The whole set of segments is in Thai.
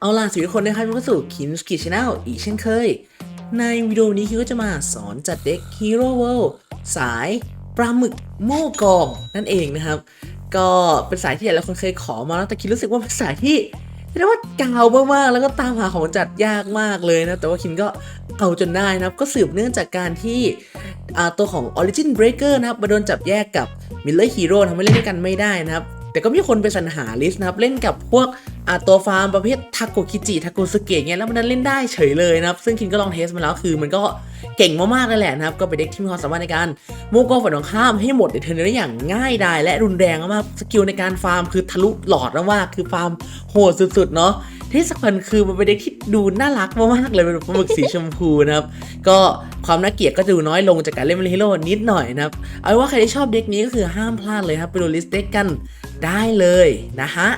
เอาล่ะสวัสดีทุกคนนะครับเข้าสู่คินสกิชแนลอีกเช่นเคย ในวิดีโอนี้คิวก็จะมาสอนจัดเด็ก Hero World สายปลาหมึกโม่กองนั่นเองนะครับ ก็เป็นสายที่หลายคนเคยขอมาแล้วแต่คิดรู้สึกว่าเป็นสายที่เรียกว่ากาวมากๆแล้วก็ตามหาของจัดยากมากเลยนะ แต่ว่าคินก็เอาจนได้นะครับ ก็สืบเนื่องจากการที่ตัวของ Origin Breaker นะครับมาโดนจับแยกกับ Miller Hero ทำให้เล่นด้วยกันไม่ได้นะครับ แต่ก็มีคนไปสรรหาลิสต์นะครับ เล่นกับพวก ตัวฟาร์มประเภททาโกคิจิทาโกสเกะเงี้ยแล้วมันนั้นเล่นได้เฉยเลยนะครับ ซึ่งคินก็ลองเทสมาแล้วคือมันก็เก่งมากๆเลยแหละนะครับ ก็เป็นเด็กที่มีความสามารถในการมุ่งกองฝ่ายตรงข้ามให้หมดในเทอร์นได้อย่างง่ายดายและรุนแรงมากสกิลในการฟาร์มคือทะลุหลอดมากๆคือฟาร์มโหดสุดๆเนาะที่สำคัญคือมันเป็นเด็กที่ดูน่ารักมากๆเลยเป็นปลาหมึกสีชมพูนะครับ ก็ความน่าเกลียดก็จะดูน้อยลงจากการเล่นเมลฮิโร่นิดหน่อยนะครับ เอาว่าใครที่ชอบเด็กนี้ก็คือห้ามพลาดเลยครับไปดูลิสต์เด็กกันได้เลยนะฮะ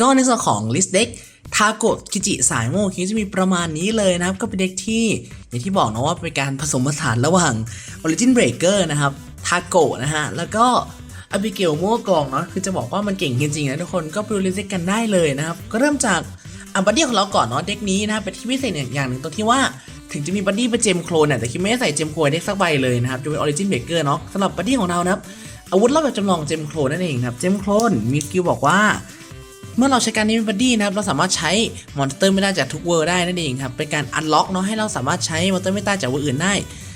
ก็ในส่วนของลิสต์เด็กทาโกะกิจิสายโมคิจะมีประมาณนี้เลยนะครับ ก็เป็นเด็กที่อย่างที่บอกนะว่าเป็นการผสมผสานระหว่าง Origin Breaker นะครับทาโกะนะฮะ แล้วก็อบิเกลโมกองเนาะคือจะบอกว่ามันเก่งจริงๆนะทุกคนก็ไปดูลิสต์เด็กกันได้เลยนะครับ ก็เริ่มจากอัมบัดดี้ของเราก่อนเนาะเด็กนี้นะครับเป็นที่พิเศษอย่างหนึ่งตรงที่ว่าถึงจะมีบัดดี้เป็นเจมโครนเนี่ยแต่คิดไม่ได้ใส่เจมโครนเด็กสักใบเลยนะครับจะเป็นออริจินเบเกอร์เนาะสำหรับบัดดี้ของเรานะครับอาวุธลับแบบจำลองเจมโครนนั่นเองครับเจมโครนมีสกิลบอกว่า เมื่อเราใช้การนี้เป็นบัดดี้นะครับ เราสามารถใช้มอนสเตอร์ไม่ได้จากทุกเวอร์ได้นั่นเองครับ เป็นการอันล็อกเนาะให้เราสามารถใช้มอนสเตอร์ไม่ได้จากเวอร์อื่นได้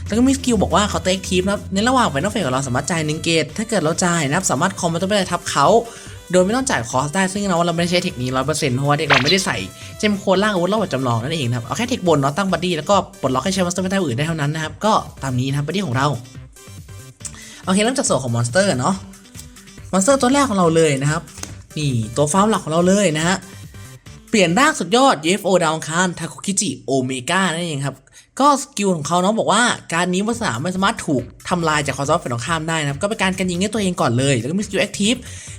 แล้วก็มีสกิลบอกว่าเขาเตะทีมนะครับในระหว่างไฟนอลเฟสของเราสามารถจ่ายหนึ่งเกตถ้าเกิดเราจ่ายนะครับสามารถคอมมอนสเตอร์ไม่ได้ทับเขาโดยไม่ต้องจ่ายคอสได้ซึ่งเราเราไม่ได้ใช้เทคนี้ร้อยเปอร์เซ็นต์เพราะว่าเด็กเราไม่ได้ใส่เจมโคนล่างอาวุธลับแบบจำลองนั่นเองครับเอาแค่เทคบนเนาะตั้งบัดดี้แล้วก็ปลดล็อกให้ใช้มอนสเตอร์ไม่ได้อื่นได้เท่านั้นนะครับก็ตามนี้นะครับบัดดี้ของเราโอเคเริ่มจากส่วนของมอนสเตอร์เนาะมอนสเตอร์ตัวแรกของเราเลยนะครับ นี่ตัวฟาร์มหลักของเราเลยนะฮะ เปลี่ยนร่างสุดยอด UFO ดาวคารทาคุคิจิโอเมก้านั่นเองครับก็สกิลของเขาเนาะบอกว่าการนี้มันสามาไม่สามารถถูกทำลายจากคอร์ซอฟฝ่ายตรงข้ามได้นะครับ ก็เป็นการกันยิงด้วยตัวเองก่อนเลย แล้วก็มีสกิลแอคทีฟ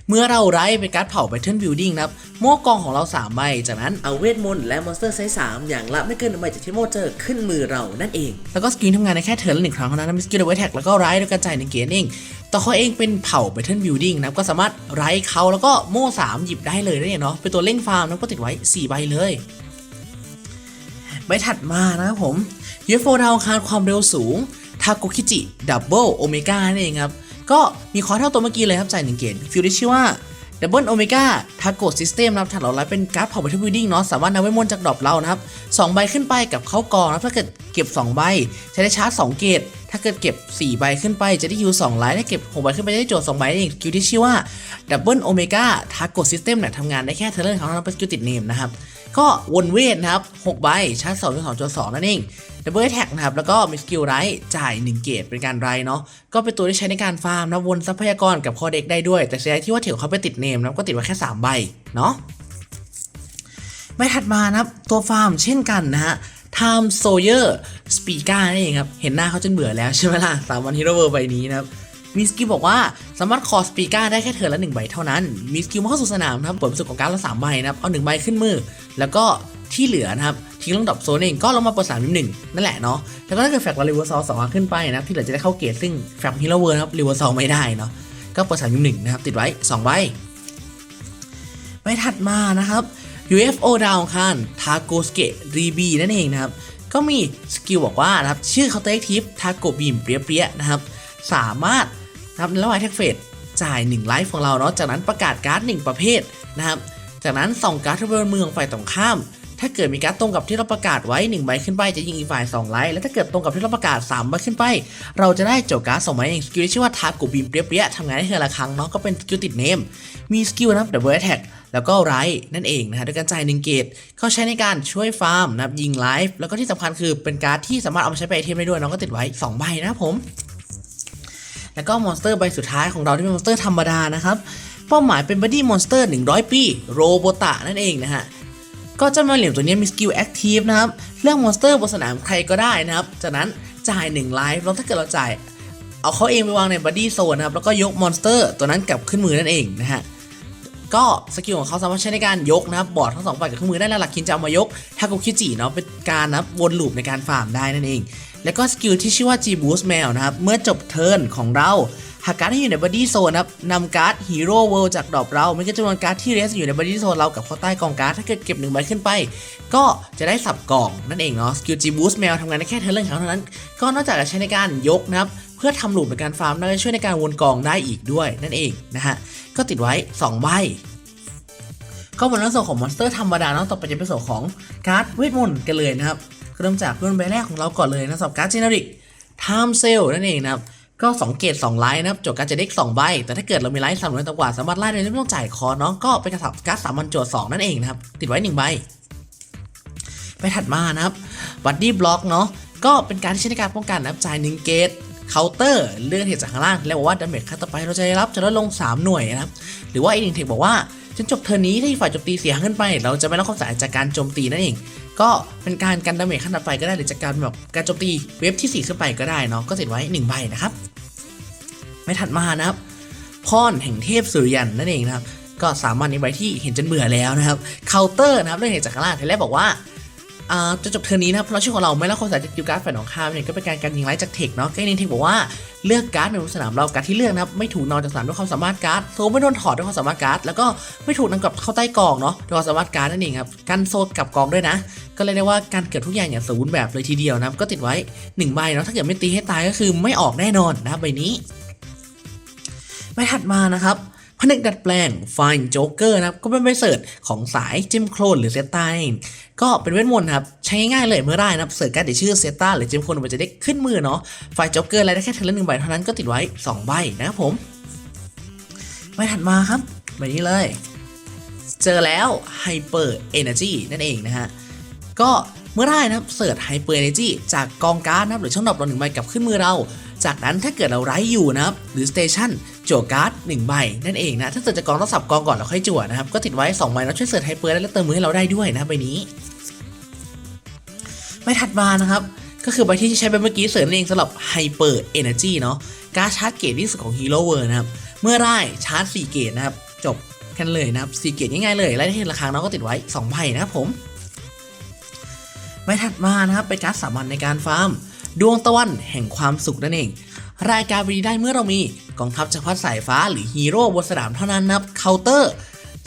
เมื่อเราไร้เป็นการดเผา Battle Building นะครับโม่กองของเรา3ใบจากนั้นเอาเวทมนต์และมอนสเตอร์ไซส์3อย่างละไม่เกินหนึ่งใบจากที่โม่เจอขึ้นมือเรานั่นเอง แล้วก็สกิลทำงานในแค่เทิร์นละหนึ่งครั้งเท่านั้นมีสกิลเดวแท็กแล้วก็ไร้ด้วยการจ่ายหนึ่งเกนเองตัวเขาเองเป็นเผ่า Battle Building นะครับก็สามารถไร้เขาแล้วก็โม่3หยิบได้เลยนั่นเองเนาะเป็นตัวเร่งฟาร์มแล้วก็ติดไว้ 4 ใบเลย ใบถัดมานะครับผม UFO ดาวอังคารความเร็วสูงทาโกคิจิดับเบิลโอเมก้านั่นเองครับ ก็มีคอเท่าตัวเมื่อกี้เลยครับจ่ายหนึ่งเกตฟิลที่ชื่อว่าดับเบิลโอเมก้าทาโกซิสเต็มนะครับถัดเราไลฟ์เป็นการ์ดเผาบัตเทอร์บิลดิ้งเนาะสามารถนำไว้มนจากดรอปเรานะครับสองใบขึ้นไปกับเข้ากองนะครับถ้าเกิดเก็บ 2 ใบ จะได้ชาร์จ 2 เกตถ้าเกิดเก็บ 4 ใบขึ้นไปจะได้ฮิว2ไลท์ถ้าเก็บ 6 ใบขึ้นไปจะได้โจทย์2ใบนั่นเองสกิลที่ชื่อว่าดับเบิลโอเมก้าทาโกซิสเต็มเนี่ยทำงานได้แค่เทอร์เของเราเป็นสกิลติดเนมนะครับ ก็วนเวทนะครับ6ใบชาร์จ2จน2จน2นั่นเองดับเบิลแท็กนะครับ แล้วก็มีสกิลไรจ่าย 1 เกตเป็นการไรเนาะก็เป็นตัวที่ใช้ในการฟาร์มนะวนทรัพยากรกับคอเด็กได้ด้วย แต่เสียที่ว่าเถียวเขาไปติดเนมนะก็ติดไว้แค่ 3 ใบเนาะใบถัดมานะครับ ตัวฟาร์มเช่นกันนะฮะ Time Sawyer Speaker นั่นเองครับ เห็นหน้าเขาจนเบื่อแล้วใช่ไหมล่ะสามวันฮีโร่เวอร์ใบนี้นะครับ มีสกิลบอกว่าสามารถคอสปีกาได้แค่เธอละหนึ่งใบเท่านั้น มีสกิลมาเข้าสู่สนามนะครับผลประสุของการดละสามใบนะครับ เอาหนึ่งใบขึ้นมือ แล้วก็ที่เหลือนะครับทิ้งลงดรอปโซนเองก็ลงมาเปิดสามหนึ่งนั่นแหละเนาะแล้วก็ถ้าเกิดแฟกต์เรารีเวอร์ซอลสองขึ้นไปนะครับที่เหลือจะได้เข้าเกตซึ่งแฟกต์ฮีโรเวอร์นะครับรีเวอร์ซอลไม่ได้เนาะก็เปิดสามหนึ่งนะครับติดไว้สองใบใบถัดมานะครับ UFO ดาวอังคารทาโกสเกะรีบีนั่นเองนะครับก็มีสกิลบอกว่านะครับชื่อเคาเตอร์ทิฟทาโกบีมเปรี้ยๆนะครับสามารถ นะครับในระหว่างแท็กเฟสจ่าย1ไลฟ์ของเราเนาะจากนั้นประกาศการ์ด1ประเภทนะครับจากนั้นส่องการ์ดที่บนมือของฝ่ายตรงข้าม ถ้าเกิดมีการ์ดตรงกับที่เราประกาศไว้1ใบขึ้นไปจะยิงอีกฝ่าย2ไลฟ์แล้วถ้าเกิดตรงกับที่เราประกาศ3ใบขึ้นไป เราจะได้โจทย์การ์ดสองใบเองสกิลที่ชื่อว่าทาโกบีมเปรี้ยๆทำงานได้เทือละครั้งเนาะก็เป็นสกิลติดเนมมีสกิลนะครับ Double Attack แล้วก็ไรนั่นเองนะฮะโดยการจ่ายหนึ่งเกตเขาใช้ในการช่วยฟาร์มนะครับยิงไลฟ์แล้วก็ที่สำคัญคือเป็นการ์ดที่สามารถเอามาใช้ไปไอเทมได้ด้วยน้องก็ติดไว้2ใบนะครับผม แล้วก็มอนสเตอร์ใบสุดท้ายของเราที่เป็นมอนสเตอร์ธรรมดานะครับ เป้าหมายเป็นบัดดี้มอนสเตอร์ 100 ปี โรโบตะนั่นเองนะฮะก็เจ้าแมวเหลี่ยมตัวนี้มีสกิลแอคทีฟนะครับเรื่องมอนสเตอร์บนสนามใครก็ได้นะครับ จากนั้นจ่าย1ไลฟ์แล้วถ้าเกิดเราจ่าย เอาเขาเองไปวางในบัดดี้โซนนะครับแล้วก็ยกมอนสเตอร์ตัวนั้นกลับขึ้นมือนั่นเองนะฮะก็สกิลของเขาสามารถใช้ในการยกนะครับบอร์ดทั้งสองฝ่ายกับเครื่องมือได้แล้วหลักคินจะเอามายกทาโกคิจิเนาะเป็นการนับวนลูปในการฟาร์มได้นั่นเอง แล้วก็สกิลที่ชื่อว่า G Boost Mail นะครับ เมื่อจบเทิร์นของเรา หากการ์ดที่อยู่ในบัดดี้โซนนะครับนำการ์ดฮีโร่เวิลด์จากดรอปเราไม่ก็จำนวนการ์ดที่เรสอยู่ในบัดดี้โซนเรากับข้าใต้กองการ์ดถ้าเกิดเก็บหนึ่งใบขึ้นไป ก็จะได้สับกล่องนั่นเองเนาะสกิลจีบูสแมวทำงานได้แค่เทอร์นเรื่องเขาเท่านั้น ก็นอกจากจะใช้ในการยกนะครับเพื่อทำหลุมในการฟาร์มแล้วก็ช่วยในการวนกองได้อีกด้วยนั่นเองนะฮะก็ติดไว้2ใบก็บนเรื่องส่วนของมอนสเตอร์ธรรมดาเนาะต่อไปจะเป็นส่วนของการ์ดเวทมนต์กันเลยนะครับ เริ่มจากรื่องใบแรกของเราก่อนเลยนะสำหรับการ์ดเจเนริกไทม์เซลนั่นเองนะครับก็2เกต2ไลน์นะครับจดการ์ดจะเด็ก2ใบ แต่ถ้าเกิดเรามีไลน์สามร้อยต่ำกว่าสามารถไล่โดยไม่ต้องจ่ายคอเนาะก็เป็นกระสับการ์ดสามัญโจทย์2นั่นเองนะครับติดไว้1ใบไปถัดมานะครับบัดดี้บล็อกเนาะก็เป็นการที่ใช้ในการป้องกันนะครับจ่าย1เกตเคาน์เตอร์เลื่อนเหตุจากข้างล่าง แล้วบอกว่าดาเมจครั้งต่อไปเราจะได้รับจะลดลง 3 หน่วยนะครับหรือว่าอีกหนึ่งเทคบอกว่า จนจบเทอร์นี้ถ้าอีกฝ่ายโจมตีเสียขึ้นไป เราจะไม่รับความเสียหายจากการโจมตีนั่นเอง ก็เป็นการกันดาเมจขั้นต่อไปก็ได้หรือจากการแบบการโจมตีเวฟที่ 4 ขึ้นไปก็ได้เนาะก็ติดไว้1ใบนะครับไม่ถัดมานะครับพรแห่งเทพสุริยันนั่นเองนะครับก็สามารถในใบที่เห็นจนเบื่อแล้วนะครับเคาน์เตอร์นะครับเรื่องเหตุจากรางล่างทีแรกบอกว่า จะจบเทอร์นี้นะครับเพราะชื่อของเราไม่รับความเสียหายจากกิลการ์ดฝ่ายหนองคายเนี่ยก็เป็นการกันยิงไล่จากเทคเนาะก็ในเทคบอกว่าเลือกการ์ดในสนามเราการ์ดที่เลือกนะครับไม่ถูกนอนจากสนามด้วยความสามารถการ์ดโซไม่โดนถอดด้วยความสามารถการ์ดแล้วก็ไม่ถูกนำกลับเข้าใต้กองเนาะด้วยความสามารถการ์ดนั่นเองครับกันโซกลับกองด้วยนะ ก็เลยได้ว่าการเกิดทุกอย่างอย่างสมบูรณ์แบบเลยทีเดียวนะครับก็ติดไว้1ใบเนาะถ้าเกิดไม่ตีให้ตายก็คือไม่ออกแน่นอนนะครับใบนี้ใบถัดมานะครับ ผนึกดัดแปลง Fine Joker นะครับ ก็เป็นใบเสิร์ชของสายจิมโคลนหรือเซตาก็เป็นเวทมนต์ครับ ใช้ง่ายเลยเมื่อได้นะครับ เสิร์ชการ์ดชื่อเซตาหรือจิมโคลนมันจะได้ขึ้นมือเนาะ Fine Joker อะไรได้แค่เทอร์ลหนึ่งใบเท่านั้นก็ติดไว้ 2 ใบนะครับผมใบถัดมาครับใบนี้เลย เจอแล้ว Hyper Energy นั่นเองนะฮะก็เมื่อได้นะครับเสิร์ช Hyper Energy จากกองการ์ดนะครับหรือช่องดรอปเราหนึ่งใบกลับขึ้นมือเรา จากนั้นถ้าเกิดเราไร้อยู่นะครับหรือสเตชันจั่วการ์ดหนึ่งใบนั่นเองนะถ้าเสิร์ชจากองต้องสับกองก่อนแล้วค่อยจั่วนะครับก็ติดไว้2ใบแล้วช่วยเสิร์ชไฮเปอร์ได้และเติมมือให้เราได้ด้วยนะใบนี้ใบถัดมานะครับก็คือใบที่ใช้ไปเมื่อกี้เสริมเองสำหรับ Hyper Energy เนาะการชาร์จเกตที่สุดของ Hero World นะครับเมื่อได้ชาร์จ 4 เกตนะครับจบกันเลยนะครับ4เกตง่ายๆเลยและที่ราคาเนาก็ติดไว้2ใบนะครับผมใบถัดมานะครับเป็นการดสามัญในการฟาร์ม ดวงตะวันแห่งความสุขนั่นเอง รายการวีได้เมื่อเรามีกองทัพจักรพรรดิสายฟ้าหรือฮีโร่บนสนามเท่านั้นนับเคาน์เตอร์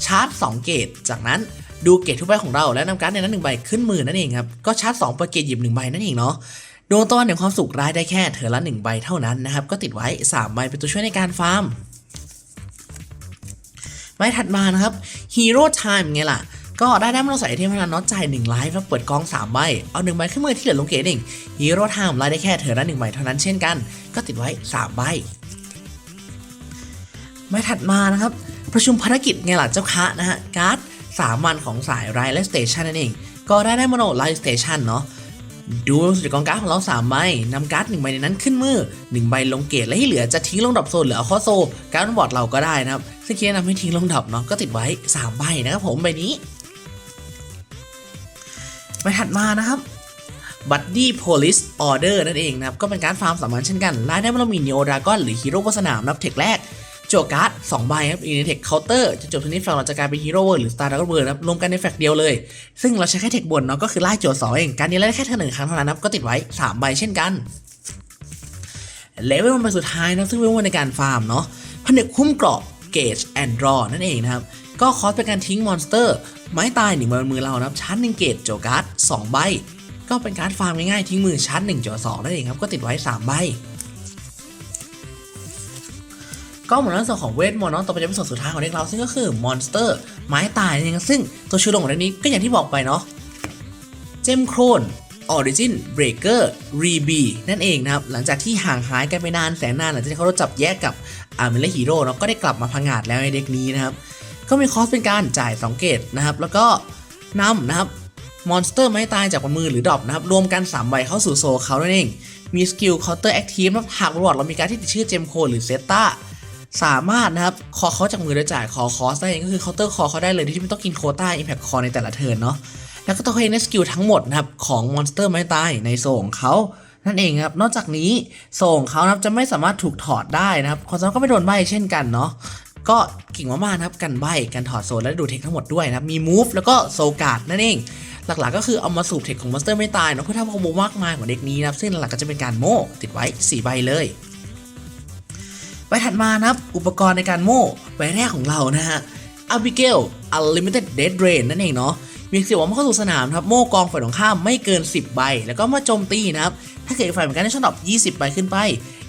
ชาร์จ 2 เกต จากนั้นดูเกตทุกใบของเราและนำการ์ดในนั้นหนึ่งใบขึ้นมือนั่นเองครับก็ชาร์จ2ปร์เกตหยิบหนึ่งใบนั่นเองเนาะดวงตะวันแห่งความสุขรายได้แค่เธอละหนึ่งใบเท่านั้นนะครับก็ติดไว้3ใบเป็นตัวช่วยในการฟาร์มใบถัดมานะครับ Hero Time ไงล่ะ ก็ได้ได้มาเราใส่ไอเทมพนันน็อตจ่าย1ไลฟ์แล้วเปิดกอง3ใบเอา1ใบขึ้นมือที่เหลือลงเกตเอง Hero Time รายได้แค่เธอละ1ใบเท่านั้นเช่นกัน ก็ติดไว้3ใบใบถัดมานะครับ ประชุมภารกิจไงล่ะเจ้าคะนะฮะการ์ดสามัญของสายไรและสเตชันนั่นเอง ก็ได้ได้มโนไลท์สเตชันเนาะดูสุดกองการ์ดของเรา3ใบนำการ์ด1ใบในนั้นขึ้นมือ1ใบลงเกตและที่เหลือจะทิ้งลงดรอปโซนหรือเอาข้อโซการ์ดบอร์ดเราก็ได้นะครับซึ่งคิดแนะนำให้ทิ้งลงดรอปเนาะก็ติดไว้3ใบนะครับผมใบนี้ ใบถัดมานะครับ Buddy Police Order นั่นเองนะครับ ก็เป็นการฟาร์มสามัญเช่นกันรายได้เมื่อเรามี Neo Dragon หรือฮีโร่บนสนามนับเทคแรกโจการ์ด2ใบครับอีกในเทคเคาน์เตอร์จะจบทีนี้ฝั่งเราจะกลายเป็นฮีโร่เวิร์ดหรือสตาร์ดราก้อนเวิร์นะครับรวมกันในแฟกเดียวเลย ซึ่งเราใช้แค่เทคบนเนาะก็คือไล่โจทย์สองเอง การนี้ไล่ได้แค่เท่าหนึ่งครั้งเท่านั้นนะครับก็ติดไว้ 3 ใบเช่นกันเลเวลมันไปสุดท้ายนะซึ่งเป็นวันในการฟาร์มเนาะผนึกคุ้มกราะเกจแอนด์รอนั่นเองนะครับก็คอสเป็นการทิ้งมอนสเตอร์ ไม้ตายหนึ่งใบบนมือเรานะครับชาร์จหนึ่งเกจโจการ์ดสองใบ ก็เป็นการฟาร์มง่ายๆทิ้งมือชาร์จหนึ่งโจสองนั่นเองครับก็ติดไว้สามใบก็หมดแล้วส่วนของเวทมอนต์ต่อไปจะเป็นส่วนสุดท้ายของเด็กเราซึ่งก็คือมอนสเตอร์ไม้ตายนั่นเองซึ่งตัวชื่อลงของเด็กนี้ก็อย่างที่บอกไปเนาะเจมโครนออริจินเบรกเกอร์รีบีนั่นเองนะครับ หลังจากที่ห่างหายกันไปนานแสนนานหลังจากที่เขาจับแยกกับอาร์เมลฮีโร่เนาะก็ได้กลับมาพังงาดแล้วในเด็กนี้นะครับ ก็มีคอสเป็นการจ่าย2เกตนะครับ แล้วก็นำนะครับมอนสเตอร์ไม้ตายจากบนมือหรือดรอปนะครับ รวมกัน3ใบเข้าสู่โซเขานั่นเอง มีสกิลเคาน์เตอร์แอคทีฟหากบอร์ดเรามีการที่ติดชื่อเจมโคหรือเซต้าสามารถนะครับ คอเขาจากมือโดยจ่ายคอคอสได้เองก็คือเคาน์เตอร์คอเขาได้เลยที่ไม่ต้องกินโคต้าอิมแพคคอในแต่ละเทิร์นเนาะแล้วก็ต้องเห็นในสกิลทั้งหมดนะครับของมอนสเตอร์ไม้ตายในโซของเขานั่นเองครับ นอกจากนี้โซของเขานะครับจะไม่สามารถถูกถอดได้นะครับความสามารถก็ไม่โดนใบเช่นกันเนาะ ก็เก่งมากๆนะครับกันใบกันถอดโซนและดูเทคทั้งหมดด้วยนะมี move แล้วก็โซการ์ดนั่นเอง หลักๆก็คือเอามาสูบเทคของมอนสเตอร์ไม่ตายเนาะเพื่อทำคอมโบมากมายของเด็กนี้นะครับซึ่งหลักๆก็จะเป็นการโม่ติดไว้ 4 ใบเลยไปถัดมานะครับอุปกรณ์ในการโม่ใบแรกของเรานะฮะ Abigail Unlimited Dead Drain นั่นเองเนาะมีเสียว่าเมื่อเข้าสู่สนามครับโม่กองฝ่ายตรงข้ามไม่เกิน 10 ใบ แล้วก็มาโจมตีนะครับ ถ้าเกิดฝ่ายเหมือนกันในช่องดอก20 ใบขึ้นไป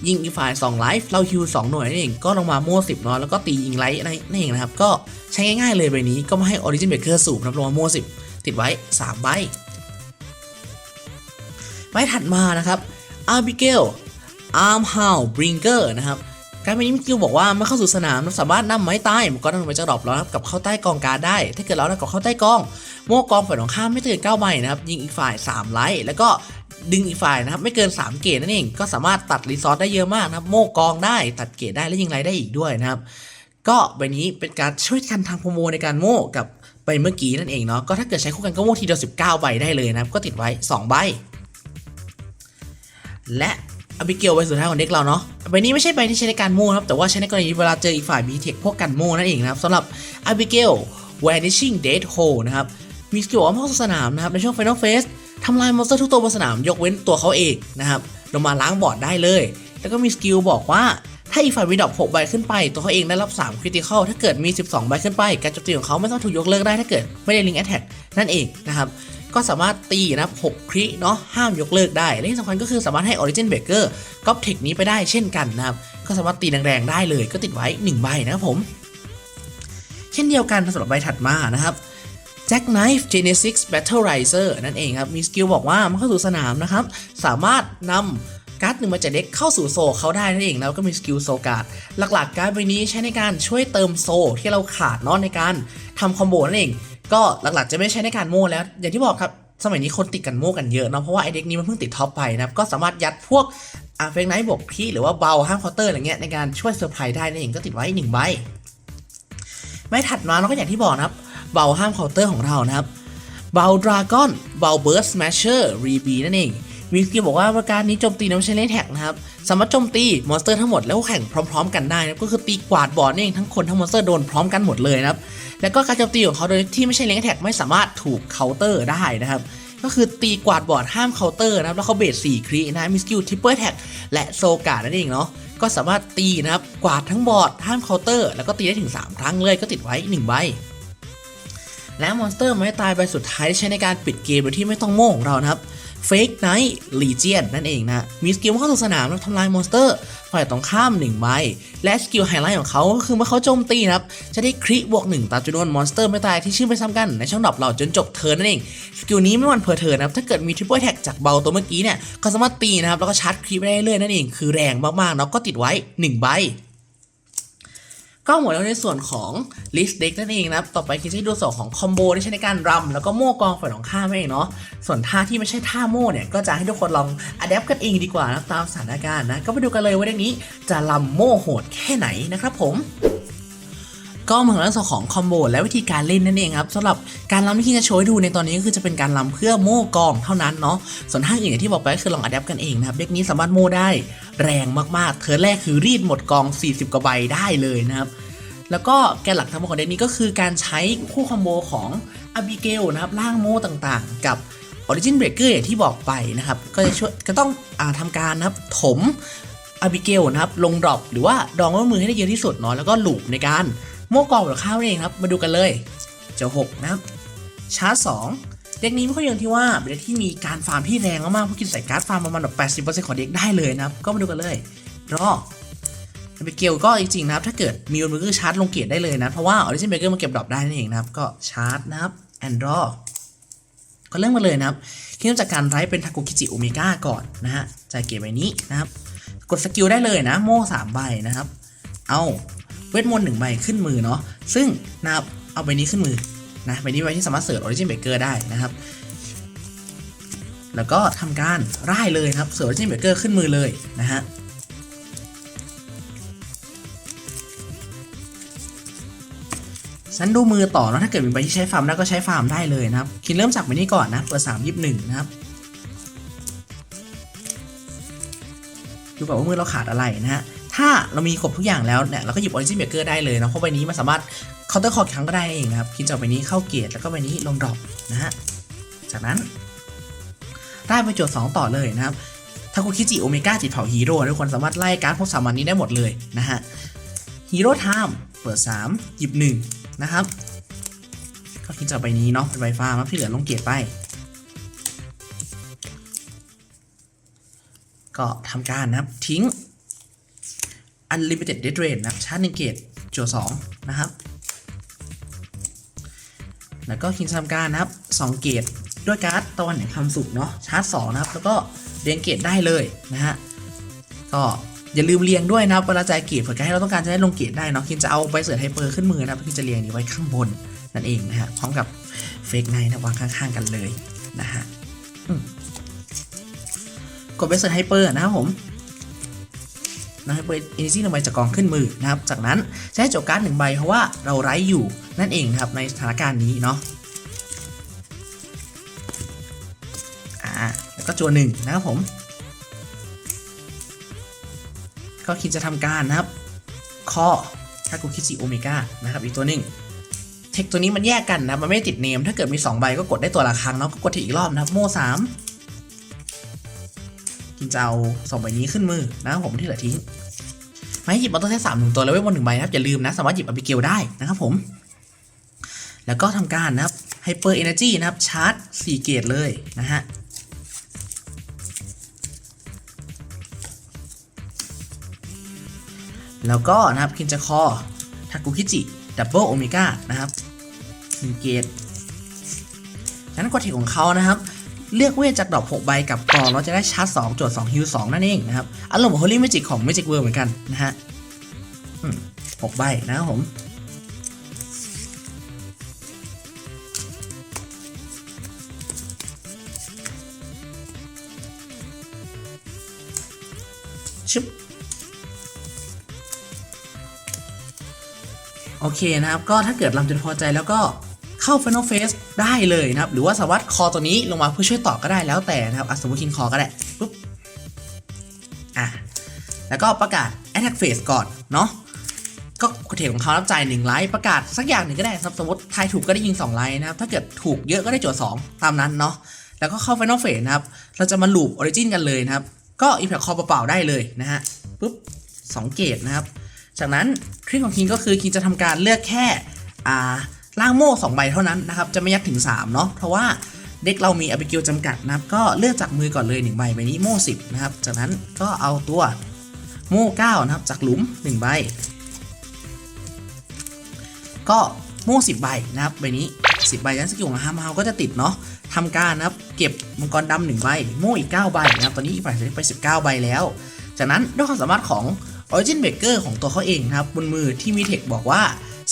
ยิงอีกฝ่าย2ไลฟ์เราฮิว2หน่วยนั่นเองก็ลงมาโม่10เนาะแล้วก็ตียิงไลฟ์นั่นเองนะครับก็ใช้ง่ายๆเลยใบนี้ก็มาให้ Origin Breaker สูบนะครับลงมาโม่10ติดไว้3ใบใบถัดมานะครับ Abigail Arm Hound Bringer นะครับการเป็นนี้มิคิวบอกว่าเมื่อเข้าสู่สนามสามารถนำไม้ตายมังกรนั่นไว้จะดรอปแล้วนะครับกับเข้าใต้กองการได้ ถ้าเกิดเราแล้วกับเข้าใต้กอง โม่กองฝ่ายตรงข้ามไม่เกิน9ใบนะครับยิงอีกฝ่าย3ไลท์แล้วก็ ดึงอีกฝ่ายนะครับไม่เกิน 3 เกตนั่นเอง ก็สามารถตัดรีซอสได้เยอะมากนะครับโม่กองได้ตัดเกตได้และยิงไลท์ได้อีกด้วยนะครับ ก็ใบนี้เป็นการช่วยกันทำโปรโมในการโม่กับใบเมื่อกี้นั่นเองเนาะก็ถ้าเกิดใช้คู่กันก็โม่ทีเดียว19 ใบได้เลยนะครับก็ติดไว้ 2 ใบ และอบิเกลใบสุดท้ายของเด็กเราเนาะใบนี้ไม่ใช่ใบที่ใช้ในการโม่ครับแต่ว่าใช้ในกรณีเวลาเจออีกฝ่ายมีเทคพวกกันโม่นั่นเองนะครับสำหรับ Abigail Vanishing Dead Hole นะครับ มีสกิลว่าเข้าสู่สนามนะครับในช่วง Final Phase ทำลายมอนสเตอร์ทุกตัวบนสนามยกเว้นตัวเขาเองนะครับลงมาล้างบอร์ดได้เลย แล้วก็มีสกิลบอกว่าถ้าอีกฝ่ายมีดอก 6 ใบขึ้นไป ตัวเขาเองได้รับ 3 คริติคอล ถ้าเกิดมี 12 ใบขึ้นไป การโจมตีของเขาไม่ต้องถูกยกเลิกได้ถ้าเกิดไม่ได้ลิงก์แอตแทกนั่นเองนะครับ ก็สามารถตีนะครับ6คริเนาะ ห้ามยกเลิกได้ และที่สำคัญก็คือสามารถให้ Origin Breaker ก๊อปเทคนี้ไปได้เช่นกันนะครับ ก็สามารถตีแรงๆได้เลย ก็ติดไว้ 1 ใบนะครับผม เช่นเดียวกันสำหรับใบถัดมานะครับ Jack Knife Genesis Battle Riser นั่นเองครับ มีสกิลบอกว่ามันเข้าสู่สนามนะครับ สามารถนำการ์ดหนึ่งมาจากเด็กเข้าสู่โซเขาได้นั่นเองแล้วก็มีสกิลโซการ์ดหลักๆ การ์ดใบนี้ใช้ในการช่วยเติมโซที่เราขาดเนาะในการทำคอมโบนั่นเอง ก็หลักๆจะไม่ใช้ในการโม่แล้ว อย่างที่บอกครับสมัยนี้คนติดกันโม่กันเยอะเนาะเพราะว่าไอเด็กนี้มันเพิ่งติดท็อปไปนะครับก็สามารถยัดพวกอาเฟกไนท์บวกพี่หรือว่าเบาห้ามเคาน์เตอร์อะไรเงี้ยในการช่วยเซอร์ไพรส์ได้นั่นเองก็ติดไว้หนึ่งใบไม่ถัดมาเราก็อย่างที่บอกนะครับ เบาห้ามเคาน์เตอร์ของเรานะครับเบาดราก้อนเบาเบิร์สแมชเชอร์รีบีนั่นเองมีสกิลบอกว่าประการนี้โจมตีน้ำใช้เลนแท็กนะครับ สามารถโจมตีมอนสเตอร์ทั้งหมดแล้วแข่งพร้อมๆ กันได้นะก็คือตีกวาดบอร์ดนี่เองทั้งคนทั้งมอนสเตอร์โดนพร้อมกันหมดเลยนะครับแล้วก็การโจมตีของเขาโดยที่ไม่ใช่เลนแท็กไม่สามารถถูกเคาน์เตอร์ได้นะครับก็คือตีกวาดบอร์ดห้ามเคาน์เตอร์นะครับแล้วเขาเบส4ครีนะมีสกิลทิปเปอร์แท็กและโซกาดนั่นเองเนาะก็สามารถตีนะครับกวาดทั้งบอร์ดห้ามเคาน์เตอร์แล้วก็ตีได้ถึง 3 ครั้งเลยก็ติดไว้1ใบ และมอนสเตอร์ไม้ตายใบสุดท้ายที่ใช้ในการปิดเกมโดยที่ไม่ต้องโม่ของเรานะครับ Fake Knight Legion นั่นเองนะ มีสกิลเข้าสู่สนามแล้วทำลายมอนสเตอร์ฝ่ายตรงข้าม 1 ใบ และสกิลไฮไลท์ของเขาก็คือเมื่อเขาโจมตีนะครับ จะได้คริบวก 1 ตามจำนวนมอนสเตอร์ไม่ตายที่ชื่อไม่ซ้ำกัน ในช่องดรอปเราจนจบเทิร์นนั่นเอง สกิลนี้ไม่วันเพอเทิร์นนะครับ ถ้าเกิดมีทริปเปิลแท็กจากเบาตัวเมื่อกี้เนี่ยก็สามารถตีนะครับแล้วก็ชาร์จคริปได้เรื่อยนั่นเองคือแรงมากๆเนาะก็ติดไว้ 1 ใบ ก็หมดแล้วในส่วนของ list deck นั่นเองนะครับต่อไปคิดจะให้ดูส่วนของคอมโบที่ใช้ในการรำแล้วก็โม่กองฝ่ายของข้ามเองเนาะส่วนท่าที่ไม่ใช่ท่าโม่เนี่ยก็จะให้ทุกคนลองอัดแอปกันเองดีกว่านะตามสถานการณ์นะก็ไปดูกันเลยว่าเด็กนี้จะรำโม่โหดแค่ไหนนะครับผม ก็มาถึงเรื่องส่วนของคอมโบและวิธีการเล่นนั่นเองครับสำหรับการรำที่จะโชว์ดูในตอนนี้ก็คือจะเป็นการรำเพื่อโม่กองเท่านั้นเนาะส่วนท่าอื่นอย่างที่บอกไปก็คือลองอัดแอปกันเองนะครับเด็กนี้สามารถโม่ได้แรงมากๆเทิร์นแรกคือรีดหมดกอง 40กว่าใบได้เลยนะครับแล้วก็แกนหลักทั้งหมดของเด็กนี้ก็คือการใช้คู่คอมโบของอ b i เกลนะครับล่างโม่ต่างๆ กับ Origin Breaker อร์อย่างที่บอกไปนะครับก็จะช่วยก็ต้องอาทำการนะครับถมอ b i เกลนะครับลงดรอปหรือว่าดองไว้มือให้ได้เยอะที่สุดเนาะแล้วก็หลูปในการ โม่กองหรือข้าวเองครับ มาดูกันเลยเจ้าหกนะครับชาร์จสองเด็กนี้ไม่ค่อยเยอะที่ว่าเป็นเด็กที่มีการฟาร์มที่แรงมากๆพราะกินใส่การ์ดฟาร์มประมาณแบบ80%ของเด็กได้เลยนะครับ ก็มาดูกันเลยรอเบเกลก็จริงๆนะครับ ถ้าเกิดมีมือก็ชาร์จลงเกียรได้เลยนะ เพราะว่าออริจินเบเกอร์มาเก็บดรอปได้นั่นเองนะครับ ก็ชาร์จนะครับแอนดรอก็เริ่มมาเลยนะครับเริ่มจากการไลฟ์เป็นทากุคิจิโอเมก้าก่อนนะฮะจ่ายเกียรใบนี้นะครับ กดสกิลได้เลยนะ โม่สามใบนะครับ เอา เวทมนต์หนึ่งใบขึ้นมือเนาะซึ่งนะครับเอาใบนี้ขึ้นมือนะใบนี้ใบที่สามารถเสิร์ชออริจินเบเกอร์ได้นะครับ แล้วก็ทำการร่ายเลยครับเสิร์ชออริจินเบเกอร์ขึ้นมือเลยนะฮะฉันดูมือต่อเนอะถ้าเกิดมีใบที่ใช้ฟาร์มได้ก็ใช้ฟาร์มได้เลยนะครับคิดเริ่มจากใบนี้ก่อนนะเปิดสามยิบหนึ่งนะครับดูแบบว่ามือเราขาดอะไรนะฮะ ถ้าเรามีครบทุกอย่างแล้วเนี่ยเราก็หยิบออริจินเบเกอร์ได้เลยนะเพราะใบนี้มันสามารถเคาน์เตอร์คอร์ครั้งก็ได้เองนะครับคิดจากใบนี้เข้าเกียร์แล้วก็ใบนี้ลงดรอปนะฮะจากนั้น ได้ไปโจทย์สองต่อเลยนะครับถ้าคุณคิจิโอเมก้าจิตเผาฮีโร่ทุกคนสามารถไล่การดพวกสามัญนี้ได้หมดเลยนะฮะฮีโร่ไทม์เปิด 3 หยิบ 1 นะครับ ก็คิดจะเอาใบนี้เนาะเป็นใบฟ้ามาที่เหลือลงเกียรไป ก็ทำการนะครับทิ้ง Unlimited Dead Rain นะครับชาร์จหนึ่งเกตจั่ว2นะครับ แล้วก็คิงทำการนะครับ 2 เกตด้วยการ์ดตะวันแห่งความสุขเนาะชาร์จ2นะครับ แล้วก็เรียงเกตได้เลยนะฮะก็อย่าลืมเรียงด้วยนะครับเวลาจ่ายเกตเผื่อให้เราต้องการจะได้ลงเกตได้เนาะคินจะเอาใบเสือไฮเปอร์ขึ้นมือนะครับคินจะเรียงนี้ไว้ข้างบนนั่นเองนะฮะพร้อมกับเฟกไนท์นะวางข้างๆกันเลยนะฮะกดใบเสือไฮเปอร์นะครับผม นะไฮเปอร์อินิซี่หนึ่งใบจากกองขึ้นมือนะครับ จากนั้นให้โจกการ์ดหนึ่งใบเพราะว่าเราไร้อยู่นั่นเองนะครับในสถานการณ์นี้เนาะอ่าแล้วก็จัวหนึ่งนะครับผม ก็คิดจะทำการนะครับคอถ้ากูคิดสีโอเมก้านะครับอีกตัวหนึ่งเทคตัวนี้มันแยกกันนะมันไม่ติดเนม ถ้าเกิดมี 2 ใบก็กดได้ตัวละครั้งเนาะก็กดทีอีกรอบนะครับโม่สาม กินจะเอาสองใบนี้ขึ้นมือนะครับผมที่เหลือทิ้งไม่หยิบมอเตอร์ไซค์สามหนึ่งตัวแล้วเว้นบนหนึ่งใบนะครับอย่าลืมนะสามารถหยิบอ b ิเกลได้นะครับผม แล้วก็ทำการนะครับไฮเปอร์เอเนจีนะครับชาร์จ4เกตเลยนะฮะแล้วก็นะครับคินจะคอทากุคิจิดับเบิลโอเมก้านะครับหนึ่งเกตนั้นกดเทคของเขานะครับ เลือกเวทจากดอก6ใบกับกองเราจะได้ชาร์จ2โจทย์2ฮิว2นั่นเองนะครับอารมณ์ของ Holy Magic ของ Magic World เหมือนกันนะฮะหกใบนะครับผมชึบโอเคนะครับ ก็ถ้าเกิดลำจนพอใจแล้วก็เข้า Final Phase ได้เลยนะครับ หรือว่าสามารถคอตัวนี้ลงมาเพื่อช่วยต่อก็ได้แล้วแต่นะครับอะสมมติคินคอก็ได้ปุ๊บอะแล้วก็ประกาศ Attack Phase ก่อนเนาะก็เทของเขารับจ่าย1ไลท์ประกาศสักอย่างหนึ่งก็ได้ครับสมมติทายถูกก็ได้ยิง2ไลท์นะครับ ถ้าเกิดถูกเยอะก็ได้โจทย์2ตามนั้นเนาะแล้วก็เข้า Final Phase นะครับ เราจะมาลูป Origin กันเลยนะครับ ก็ Impact คอเปล่าๆได้เลยนะฮะปุ๊บ2เกตนะครับ จากนั้นทริคของคิงก็คือคิงจะทำการเลือกแค่อ่า ล่างโม่2ใบเท่านั้นนะครับจะไม่ยัดถึง 3 เนาะเพราะว่าเด็กเรามีอ b ิเกลจำกัดนะครับ ก็เลือกจากมือก่อนเลย1ใบใบนี้โม่10นะครับจากนั้นก็เอาตัวโม่9นะครับจากหลุม1ใบก็โม่10ใบนะครับใบนี้ 10 ใบยันสกิลของฮามฮาวก็จะติดเนาะทำการนะครับเก็บมังกรดำหนึ่งใบ โม่อีก 9 ใบนะครับตอนนี้อีกฝ่ายจะได้ไป 19 ใบแล้ว จากนั้นด้วยความสามารถของ Origin Breaker ของตัวเขาเองนะครับบนมือที่มีเทคบอกว่า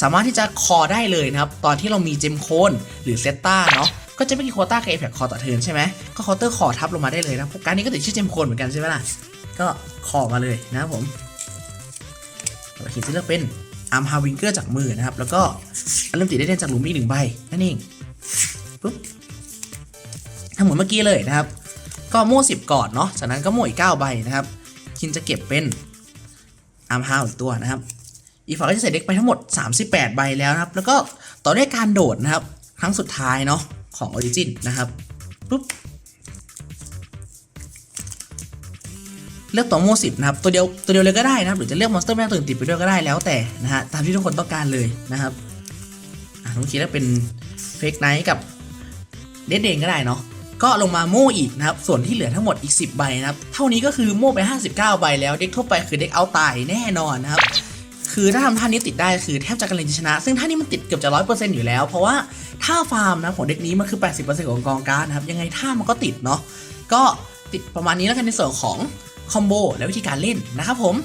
สามารถที่จะคอได้เลยนะครับ ตอนที่เรามีเจมโคนหรือเซตตาเนาะก็จะไม่มีโคต้ากับเอฟแพคคอต่อเทินใช่ไหมก็คาน์เตอร์คอทับลงมาได้เลยนะการนี้ก็ติดชื่อเจมโคนเหมือนกันใช่ไหมล่ะ ก็คอมาเลยนะครับผมเราขีดที่เลือกเป็นอาร์มฮาวิงเกอร์จากมือนะครับ แล้วก็เริ่มติดได้เด่นจากหลุมอีกหนึ่งใบนั่นเองปุ๊บทำเหมือนเมื่อกี้เลยนะครับ ก็โม่สิบก่อนเนาะจากนั้นก็โม่อีกเก้าใบนะครับคินจะเก็บเป็นอาร์มฮาวอีกตัวนะครับ อีกฝั่งก็จะใส่เด็กไปทั้งหมด 38 ใบแล้วนะครับ แล้วก็ต่อด้วยการโดดนะครับ ครั้งสุดท้ายเนาะของ Origin นนะครับปุ๊บเลือกตัวโม่สิบนะครับ ตัวเดียวตัวเดียวเลยก็ได้นะครับ หรือจะเลือกมอนสเตอร์แม่ตัวอื่นติดไปด้วยก็ได้แล้วแต่นะฮะตามที่ทุกคนต้องการเลยนะครับอะทุกทีแล้วเป็นเฟกไนท์กับเดดเดนก็ได้เนาะก็ลงมาโม่อีกนะครับ ส่วนที่เหลือทั้งหมดอีก 10 ใบนะครับ เท่านี้ก็คือโม่ไป 59 ใบแล้ว เด็กทั่วไปคือเด็กเอาตายแน่นอนนะครับ คือถ้าทำท่านี้ติดได้คือแทบจะการันตีชนะ ซึ่งท่านี้มันติดเกือบจะร้อยเปอร์เซ็นต์อยู่แล้ว เพราะว่าท่าฟาร์มนะของเด็กนี้มันคือ 80%ของกองการนะครับยังไงท่ามันก็ติดเนาะก็ติดประมาณนี้แล้วกันในส่วนของคอมโบและวิธีการเล่นนะครับผม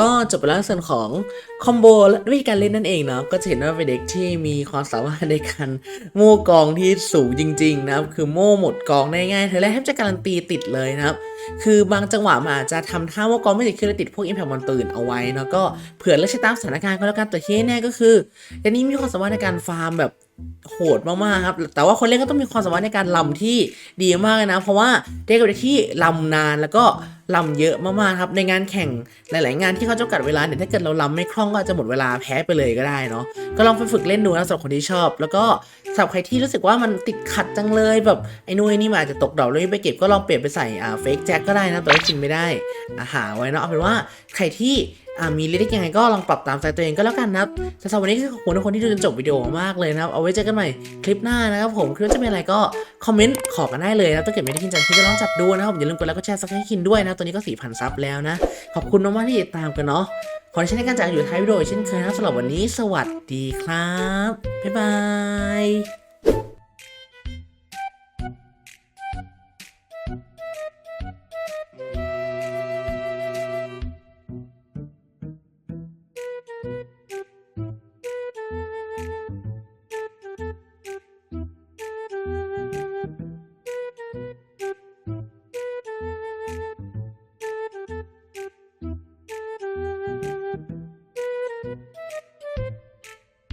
ก็จบไปแล้วส่วนของคอมโบและวิธีการเล่นนั่นเองเนาะก็จะเห็นว่าเป็นเด็กที่มีความสามารถในการโม่กองที่สูงจริงๆนะครับคือโม่หมดกองได้ง่ายเธอแรกแทบจะการันตีติดเลยนะครับคือบางจังหวะมันอาจจะทำท่าโม่กองไม่ติดคือติดพวกอิมแพคมอนตื่นเอาไว้เนาะก็เผื่อเลือกใช้ตามสถานการณ์ก็แล้วกันแต่ที่แน่ก็คืออันนี้มีความสามารถในการฟาร์มแบบ โหดมากๆครับ แต่ว่าคนเล่นก็ต้องมีความสามารถในการลำที่ดีมากเลยนะ เพราะว่าเด็กกับเด็กที่ลำนานแล้วก็ลำเยอะมากๆครับ ในงานแข่งหลาย ๆ งานที่เขาจำกัดเวลาเนี่ยถ้าเกิดเราลำไม่คล่องก็จจะหมดเวลาแพ้ไปเลยก็ได้เนาะ ก็ลองไปฝึกเล่นดูนะสำหรับคนที่ชอบ แล้วก็สำหรับใครที่รู้สึกว่ามันติดขัดจังเลยแบบไอ้นู่นไอ้นี่มันอาจจะตกดอกแล้วไม่ไปเก็บก็ลองเปลี่ยนไปใส่อ่าเฟกแจ็คก็ได้นะแต่ว่ากินไม่ได้อาหาไว้เนาะเอาเป็นว่าใครที่ อ่ามีลิสต์ยังไงก็ลองปรับตามใจตัวเองก็แล้วกันนะครับสำหรับวันนี้ขอบคุณทุกคนที่ดูจนจบวิดีโอมากเลยนะครับ เอาไว้เจอกันใหม่คลิปหน้านะครับผมคือว่าจะเป็นอะไรก็คอมเมนต์ขอกันได้เลยนะถ้าเกิดไม่ได้คินจังที่จะลองจัดดูนะครับผมอย่าลืมกดไลค์กดแชร์สักให้คินด้วยนะตัวนี้ก็4,000ซับแล้วนะขอบคุณมากๆที่ติดตามกันเนาะขอให้ใช้ในการจากอยู่ท้ายวิดีโอเช่นเคยนะสำหรับวันนี้ สวัสดีครับบ๊ายบาย